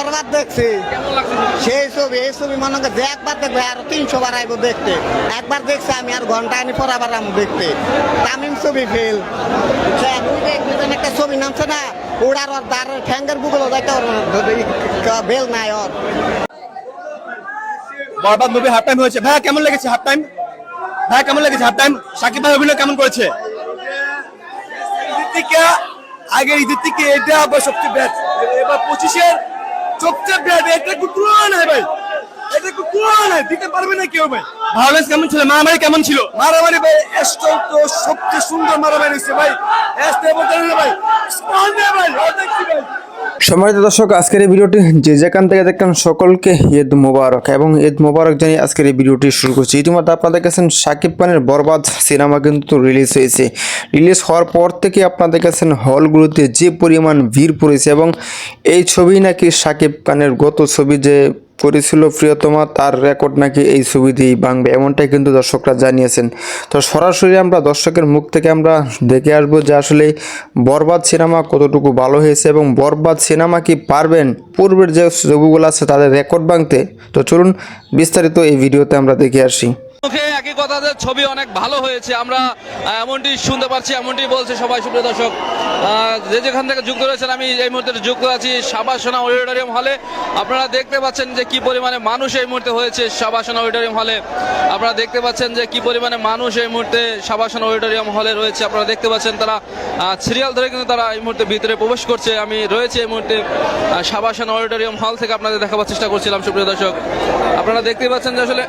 বরবাদ দেখছি। সেই ছবি, এই ছবি মনে করেন যে একবার দেখবে আর তিনশো বার আইব দেখতে। একবার দেখছি আমি আর ঘণ্টা আনি পর আবার আমি দেখতে। তামিম ছবি ফেল। একটা ছবি নামছে না ওড়ার ওর দার ঠ্যাঙ্গের যাইতে বেল নাই ওর। বরবাদ মুভি হাফ টাইম হয়েছে। ভাইয়া, কেমন লেগেছে হাফ টাইম ভাইয়া, কেমন লেগেছে হাফ টাইম সাকিব ভাই অভিনয় কেমন করেছে? ঈদের থেকে আগে ঈদের থেকে এটা আবার সবচেয়ে ব্যাড এবার পঁচিশের ব্যাড এটা তুলনা নাই ভাই? এটা তুলনা নাই দিতে পারবে না কেউ ভাই। ভায়োলেন্স কেমন ছিল? মারামারি কেমন ছিল? মারামারি ভাই এস্টল তো সবচেয়ে সুন্দর মারামারি হচ্ছে ভাই। এস্টে বলতে ভাই। ভাই ভাই। সম্মানিত দর্শক, আজকের এই ভিডিওটি যে যেখান থেকে দেখলাম সকলকে ঈদ মোবারক এবং ঈদ মোবারক জানিয়ে আজকের এই ভিডিওটি শুরু করছি। ইতিমধ্যে আপনাদের দেখেছেন সাকিব খানের বরবাদ সিনেমা কিন্তু রিলিজ হয়েছে। রিলিজ হওয়ার পর থেকে আপনাদের দেখেছেন হলগুলোতে যে পরিমাণ ভিড় পড়েছে এবং এই ছবি নাকি সাকিব খানের গত ছবি যে করেছিল প্রিয়তমা, তার রেকর্ড নাকি এই ছবি দিয়েই ভাঙবে, এমনটাই কিন্তু দর্শকরা জানিয়েছেন। তো সরাসরি আমরা দর্শকের মুখ থেকে আমরা দেখে আসব যে আসলে বরবাদ সিনেমা কতটুকু ভালো হয়েছে এবং বরবাদ সিনেমা কি পারবেন? পূর্বের যে ছবিগুলো আছে তাদের রেকর্ড ভাঙতে। তো চলুন বিস্তারিত এই ভিডিওতে আমরা দেখে আসি। মুখে একই কথা যে ছবি অনেক ভালো হয়েছে। আমরা এমনটি শুনতে পারছি এমনটি বলছে সবাই সুপ্রিয় দর্শক। যে যেখান থেকে যুক্ত রয়েছেন, আমি এই মুহূর্তে যুক্ত আছি সাবাসনা অডিটোরিয়াম হলে। আপনারা দেখতে পাচ্ছেন যে কি পরিমাণে মানুষ এই মুহূর্তে হয়েছে সাবাসনা অডিটোরিয়াম হলে। আপনারা দেখতে পাচ্ছেন যে কি পরিমাণে মানুষ এই মুহূর্তে সাবাসনা অডিটোরিয়াম হলে রয়েছে। আপনারা দেখতে পাচ্ছেন তারা সিরিয়াল ধরে কিন্তু তারা এই মুহূর্তে ভিতরে প্রবেশ করছে। আমি রয়েছে এই মুহূর্তে সাবাসনা অডিটোরিয়াম হল থেকে আপনাদের দেখাবার চেষ্টা করছিলাম, সুপ্রিয় দর্শক। আপনারা দেখতে পাচ্ছেন যে আসলে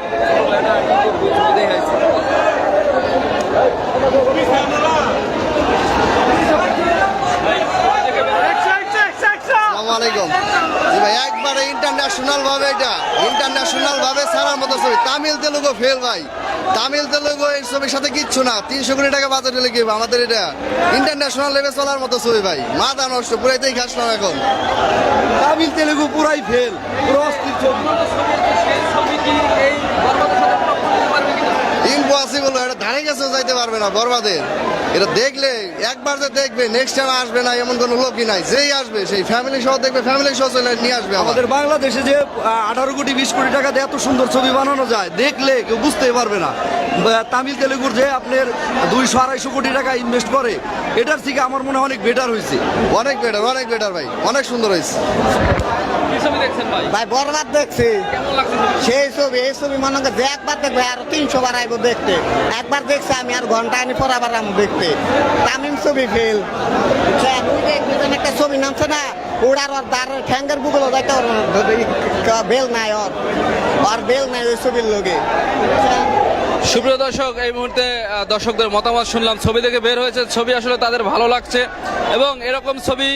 আসসালামু আলাইকুম। জি ভাই, একবারে ইন্টারন্যাশনাল ভাবে এটা। ইন্টারন্যাশনাল ভাবে ছাড়ার মতো ছবি। তামিল, তেলুগু, ফেল ভাই। তামিল, তেলুগু এই ছবির সাথে কিচ্ছু না। তিনশো কোটি টাকা বাজারে লেগে আমাদের এটা ইন্টারন্যাশনাল লেভেল চলার মতো ছবি ভাই। মাথা নষ্ট, পুরাইতেই খাস না এখন। তামিল, তেলুগু পুরাই ফেল পুরো অস্থির ছবি। ইম্পসিবল ধারে গেছে যাইতে পারবে না বরবাদের এটা দেখলে একবার যে দেখবে নেক্সট টাইম আসবে না এমন কোনো লোকই নাই। যেই আসবে সেই ফ্যামিলি সহ দেখবে ফ্যামিলি সহ চলে নিয়ে আসবে আমাদের বাংলাদেশে যে আঠারো কোটি বিশ কোটি টাকা দিয়ে এত সুন্দর ছবি বানানো যায় দেখলে কেউ বুঝতেই পারবে না। তামিল তেলেগুর যে আপনার দুইশো আড়াইশো কোটি টাকা ইনভেস্ট করে এটার থেকে আমার মনে হয় অনেক বেটার হয়েছে। অনেক বেটার অনেক বেটার ভাই অনেক সুন্দর হয়েছে। কি ছবি দেখছেন ভাই? বরবাদ দেখছি। কেমন লাগছে ছবি? সেই ছবি এই ছবি মনে করেন যে একবার দেখবে আর তিনশো বার আইব দেখতে। একবার দেখছি আমি আর ঘণ্টা আনি পর আবার আমি দেখতে। তামিম ছবি ফেল। একটা ছবি নামছে না ওড়ার ওর দার ঠ্যাঙ্গের যাইতে বেল নাই ওর। আর বেল নাই ওই ছবির লোকে সুপ্রিয় দর্শক, এই মুহূর্তে দর্শকদের মতামত শুনলাম। ছবি দেখে বের হয়েছে। ছবি আসলে তাদের ভালো লাগছে। এবং এরকম ছবি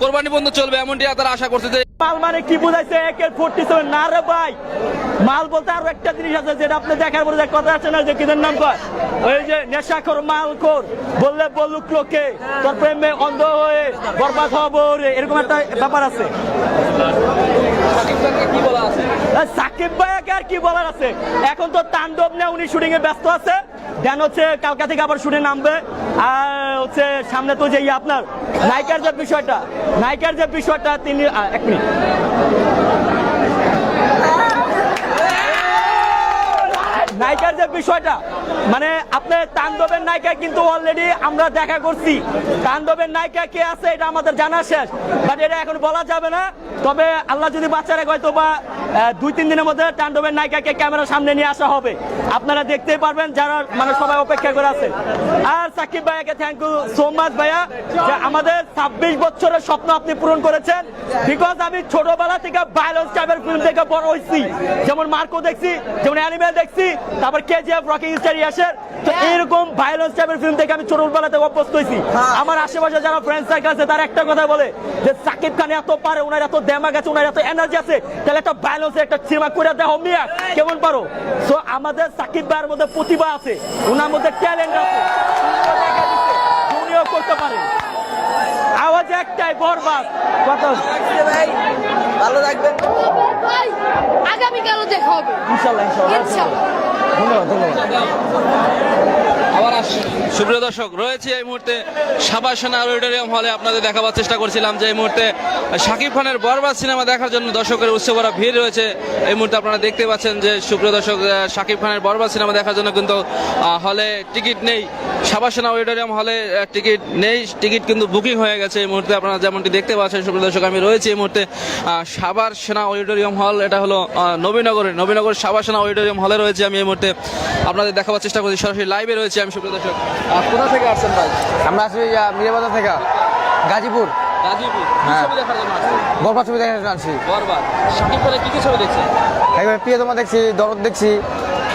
কোরবানি বন্ধ চলবে, এমনটি তারা আশা করছে যে মাল মানে কি বুঝাইছে? ফোরটি সেভেন না রে ভাই, মাল বলতে আরও একটা জিনিস আছে যেটা আপনি দেখার পরে কথা আছে না, যে কিদের নাম কয়? ওই যে বললে বলুক লোকে, তোর প্রেমে অন্ধ হয়ে বরবাদ রে, এরকম একটা ব্যাপার আছে। সাকিব ভাইয়াকে আর কি বলার আছে? এখন তো তাণ্ডব নিয়ে উনি শুটিং এ ব্যস্ত আছে। দেন হচ্ছে কালকা থেকে আবার শুটে নামবে। আর হচ্ছে সামনে তো যে আপনার নায়িকার যে বিষয়টা নায়িকার যে বিষয়টা তিনি এক মিনিট নায়িকার যে বিষয়টা। মানে আপনার তাণ্ডবের নায়িকা কিন্তু অলরেডি আমরা দেখা করছি। তাণ্ডবের নায়িকা কে আছে এটা আমাদের জানা শেষ। বাট এটা এখন বলা যাবে না। তবে আল্লাহ যদি বাচ্চা রাখে হয়তো বা দুই, তিন দিনের মধ্যে তাণ্ডবের নায়িকাকে ক্যামেরার সামনে নিয়ে আসা হবে। আপনারা দেখতেই পারবেন যারা মানে সবাই অপেক্ষা করে আছে। আর সাকিব ভাইয়াকে থ্যাংক ইউ সো মাচ ভাইয়া, যে আমাদের ছাব্বিশ বছরের স্বপ্ন আপনি পূরণ করেছেন। বিকজ আমি ছোটবেলা থেকে ভায়োলেন্স টাইপের ফিল্ম থেকে বড় হয়েছি। যেমন মার্কো দেখছি, যেমন অ্যানিমেল দেখছি, তারপর কেজিএফ রকিং স্টার ইয়াসের তো এইরকম ভায়োলেন্স টাইপের ফিল্ম থেকে আমি ছোটবেলা থেকে অভ্যস্ত হয়েছি। আমার আশেপাশে যারা ফ্রেন্ড সার্কেল আছে তারা একটা কথা বলে যে সাকিব খান এত পারে ওনার এত দেমাগ আছে ওনার এত এনার্জি আছে তাহলে একটা ভায়োলেন্সের একটা সিনেমা করে দেখো মিয়া। কেমন পারো? সো আমাদের সাকিব ভাইয়ের মধ্যে প্রতিভা আছে ওনার মধ্যে ট্যালেন্ট আছে উনিও দেখা দিচ্ছে, উনিও করতে পারে। আওয়াজ একটাই বরবাদ। ভাই আগামীকালও দেখা হবে। ইনশাল্লাহ। ইনশাল্লাহ। সুপ্রিয় দর্শক রয়েছে এই মুহূর্তে সাবাসনা অডিটোরিয়াম হলে আপনাদের দেখাবার চেষ্টা করছিলাম যে এই মুহূর্তে শাকিব খানের বরবাদ সিনেমা দেখার জন্য দর্শকের উৎসব ভরা ভিড় রয়েছে। এই মুহূর্তে আপনারা দেখতে পাচ্ছেন যে সুপ্রিয় দর্শক শাকিব খানের বরবাদ সিনেমা দেখার জন্য কিন্তু হলে টিকিট নেই। সাবাসনা অডিটোরিয়াম হলে টিকিট নেই। টিকিট কিন্তু বুকিং হয়ে গেছে এই মুহূর্তে। আপনারা যেমনটি দেখতে পাচ্ছেন সুপ্রিয় দর্শক আমি রয়েছি এই মুহূর্তে সাবার সেনা অডিটোরিয়াম হল। এটা হলো আহ, নবীনগরে। নবীনগর সাবার সেনা অডিটোরিয়াম হলে রয়েছে। আমি এই মুহূর্তে আপনাদের দেখাবার চেষ্টা করছি। সরাসরি লাইভে রয়েছে আমি সুপ্রিয় দর্শক। কোথা থেকে আসছেন ভাই? আমরা আছি মিরাবাজার থেকে। গাজীপুর। হ্যাঁ। ছবি দেখার জন্য আসছেন? বরবাদ ছবি দেখে আনছি। বরবাদ। শাকিব খানের কি কি ছবি দেখছেন? একবার প্রিয়তমা দেখছি দরদ দেখছি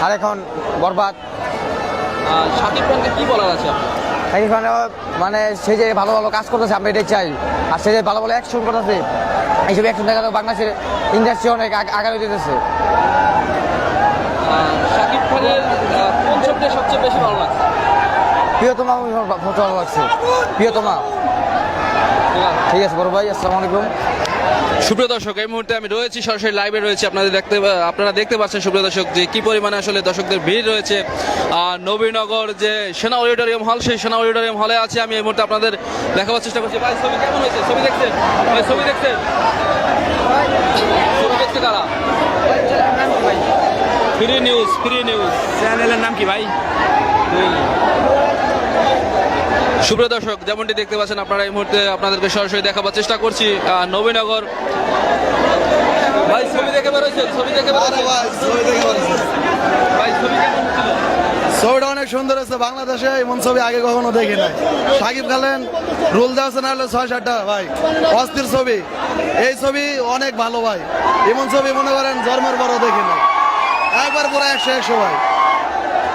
আর এখন বরবাদ। আহ, শাকিব খানকে কি বলার আছে আপনার? মানে সে যে ভালো ভালো কাজ করতেছে আমরা এটাই চাই। আর সে যে ভালো ভালো অ্যাকশন করতেছে এইসব অ্যাকশন দেখা বাংলাদেশের ইন্ডাস্ট্রি অনেক আগ- আগামী দিতেছে আহ, শাকিব খানের আহ, কোন ছবিটা সবচেয়ে বেশি ভালো লাগছে প্রিয়তমা আমার ভালো ভালো লাগছে। প্রিয়তমা। ঠিক আছে বড় ভাই আসসালামু আলাইকুম। সুপ্রিয় দর্শক এই মুহূর্তে আমি রয়েছি সরাসরি লাইভে রয়েছি। আপনাদের দেখতে আপনারা দেখতে পাচ্ছেন সুপ্রিয় দর্শক যে কি পরিমাণে আসলে দর্শকদের ভিড় রয়েছে। আর নবীনগর যে সেনা অডিটোরিয়াম হল সেই সেনা অডিটোরিয়াম হলে আছে আমি। এই মুহূর্তে আপনাদের দেখাবার চেষ্টা করছি। ভাই ছবি কেমন হয়েছে? ছবি দেখছেন? ভাই ছবি দেখছেন? ছবি দেখছে কারা? ফ্রি নিউজ ফ্রি নিউজ চ্যানেলের নাম কি ভাই? সুপ্রিয় দর্শক যেমনটি দেখতে পাচ্ছেন আপনারা এই মুহূর্তে আপনাদেরকে সরাসরি দেখাবার চেষ্টা করছি নবীনগর। ভাই ছবি দেখে বেরোয়েছেন ছবি দেখে ভাই ছবি ছবিটা অনেক সুন্দর হয়েছে বাংলাদেশে এমন ছবি আগে কখনো দেখি নাই। সাকিব খালেন রুল দেওয়া না হলে ছয় সাতটা ভাই। অস্থির ছবি। এই ছবি অনেক ভালো ভাই। এমন ছবি মনে করেন জন্মের বড় দেখি নাই। একবার পুরো একশো একশো ভাই।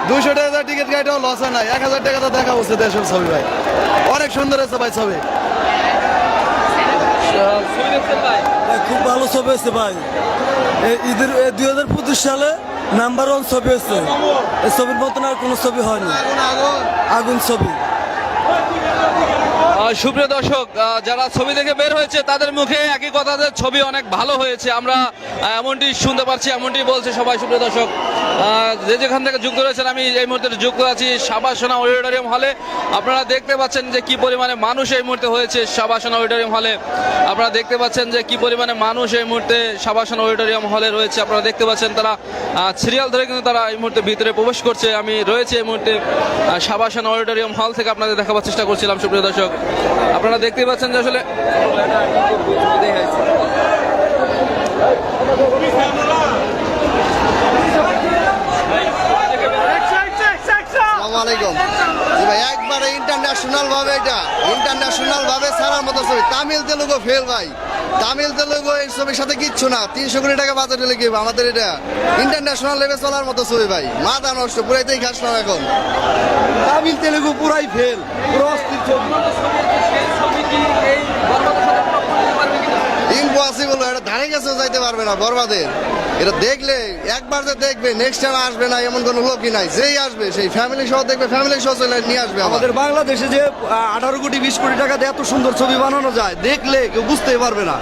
দুইশো টাকা টিকিট গাড়িটাও লস হয় না এক হাজার টাকা তো দেখা উচিত দেশের ছবি ভাই। অনেক সুন্দর আছে ভাই ছবি। খুব ভালো ছবি হয়েছে ভাই। ঈদের দুই হাজার পঁচিশ সালে নাম্বার ওয়ান ছবি হয়েছে। এই ছবির মতন আর কোনো ছবি হয়নি। আগুন ছবি। সুপ্রিয় দর্শক যারা ছবি দেখে বের হয়েছে, তাদের মুখে একই কথা ছবি অনেক ভালো হয়েছে। আমরা এমনটি শুনতে পারছি, এমনটি বলছে সবাই, সুপ্রিয় দর্শক। যে যেখান থেকে যুক্ত রয়েছেন, আমি এই মুহূর্তে যুক্ত আছি সাবাসনা অডিটোরিয়াম হলে। আপনারা দেখতে পাচ্ছেন যে কি পরিমাণে মানুষ এই মুহূর্তে হয়েছে সাবাসনা অডিটোরিয়াম হলে। আপনারা দেখতে পাচ্ছেন যে কি পরিমাণে মানুষ এই মুহূর্তে সাবাসনা অডিটোরিয়াম হলে রয়েছে। আপনারা দেখতে পাচ্ছেন তারা সিরিয়াল ধরে কিন্তু তারা এই মুহূর্তে ভিতরে প্রবেশ করছে। আমি রয়েছে এই মুহূর্তে সাবাসনা অডিটোরিয়াম হল থেকে আপনাদের দেখাবার চেষ্টা করছিলাম, সুপ্রিয় দর্শক। আপনারা দেখতে পাচ্ছেন যে আসলে একবারে ইন্টারন্যাশনাল ভাবে এটা। ইন্টারন্যাশনাল ভাবে ছাড়ার মতো ছবি। তামিল, তেলুগু ফেল ভাই। তামিল তেলুগু এই ছবির সাথে কিচ্ছু না। তিনশো কোটি টাকা বাজারে কি আমাদের এটা ইন্টারন্যাশনাল লেভেল চলার মতো ছবি ভাই। মাথা নষ্ট, পুরাইতেই খাস না এখন। তামিল, তেলুগু পুরাই ফেল পুরো অস্থির ছবি। ইম্পসিবল এটা ধারে গেছেও যাইতে পারবে না বরবাদের। এটা দেখলে একবার যে দেখবে নেক্সট টাইম আসবে না এমন কোনো লোকই নাই। যেই আসবে সেই ফ্যামিলি সহ দেখবে ফ্যামিলি সহ চলে নিয়ে আসবে আমাদের বাংলাদেশে যে আঠারো কোটি বিশ কোটি টাকা দিয়ে এত সুন্দর ছবি বানানো যায় দেখলে কেউ বুঝতেই পারবে না।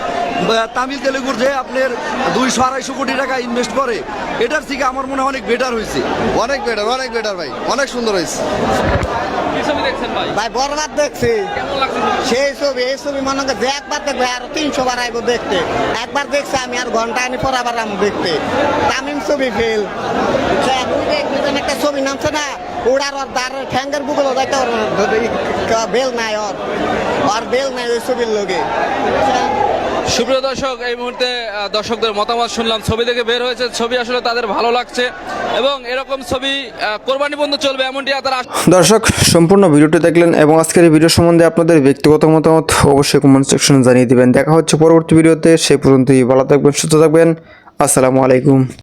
তামিল তেলেগুর যে আপনার দুইশো আড়াইশো কোটি টাকা ইনভেস্ট করে এটার থেকে আমার মনে হয় অনেক বেটার হয়েছে অনেক বেটার অনেক বেটার ভাই অনেক সুন্দর হয়েছে ভাই? বরবাদ দেখছি? সেই ছবি এই ছবি মনে যে একবার দেখবে আর তিনশো বার আইব দেখতে। একবার দেখছি আমি আর ঘণ্টা আনি পর আবার আমি দেখতে। তামিম ছবি ফেল। একটা ছবি নামছে না ওড়ার ওর দার ঠ্যাঙ্গের বুকলো যাইতে বেল নাই ওর। আর বেল নাই ওই ছবির লোকে সুপ্রিয় দর্শক, এই মুহূর্তে দর্শকদের মতামত শুনলাম। ছবি থেকে বের হয়েছে। ছবি আসলে তাদের ভালো লাগছে এবং এরকম ছবি কোরবানি বন্ধ চলবে এমনটি তারা দর্শক, সম্পূর্ণ ভিডিওটি দেখলেন এবং আজকের এই ভিডিও সম্বন্ধে আপনাদের ব্যক্তিগত মতামত অবশ্যই কমেন্ট সেকশনে জানিয়ে দিবেন। দেখা হচ্ছে পরবর্তী ভিডিওতে সেই পর্যন্তই ভালো থাকবেন, সুস্থ থাকবেন। আসসালামু আলাইকুম।